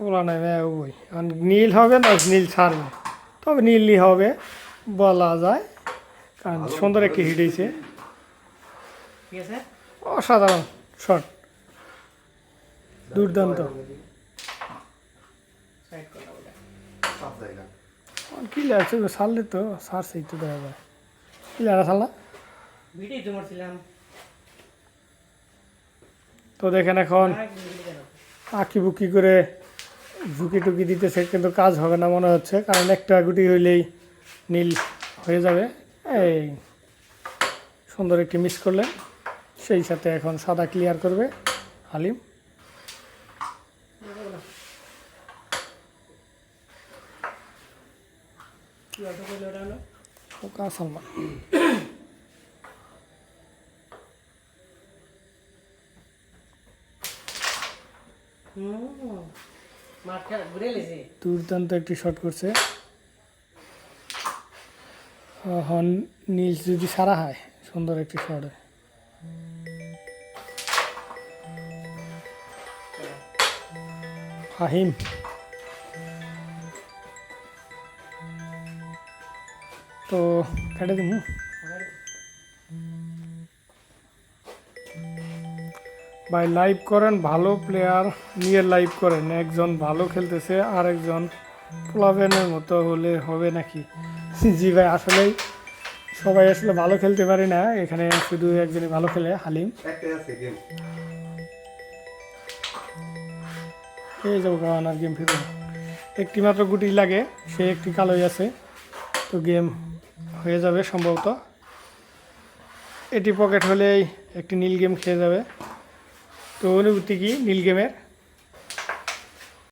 পোলা নেবে ওই। নীল হবে না নীল ছাড়বে। তবে নীলই হবে বলা যায়। কারণ সুন্দর একটি হিট হয়েছে। অসাধারণ শট। দুর্দান্ত। কিলার আছে? ছাড়লে তো ছাড়ছে একটু দেখা যায়। কিলার জমা তো দেখেন এখন আঁকি বুকি করে ঝুঁকি টুকি দিতেছে, কিন্তু কাজ হবে না মনে হচ্ছে, কারণ একটা গুটি হইলেই নীল হয়ে যাবে। এই সুন্দর একটি মিস করলেন, সেই সাথে এখন সাদা ক্লিয়ার করবে হালিম। কি অটো করলে ওটা হলো সালমান। হুম মাঠ খেলা ঘুরে লেছে দুর্দান্ত একটি শট করছে। হন নীল যদি সারা হয় সুন্দর একটি শট হয় ফাহিম। তো কেটে দিন ভাই লাইভ করেন ভালো প্লেয়ার নিয়ে লাইভ করেন। একজন ভালো খেলতেছে আর একজন প্লাবেনের মতো হলে হবে নাকি? জি ভাই আসলেই সবাই আসলে ভালো খেলতে পারে না। এখানে শুধু একজনই ভালো খেলে হালিম। এই যাব কারণ আর গেম ফিরবে একটি মাত্র গুটি লাগে সে একটি কালোই আছে। তো গেম হয়ে যাবে সম্ভবত। এটি পকেট হলেই একটি নীল গেম খেয়ে যাবে। তো অনুভূতি কি নীল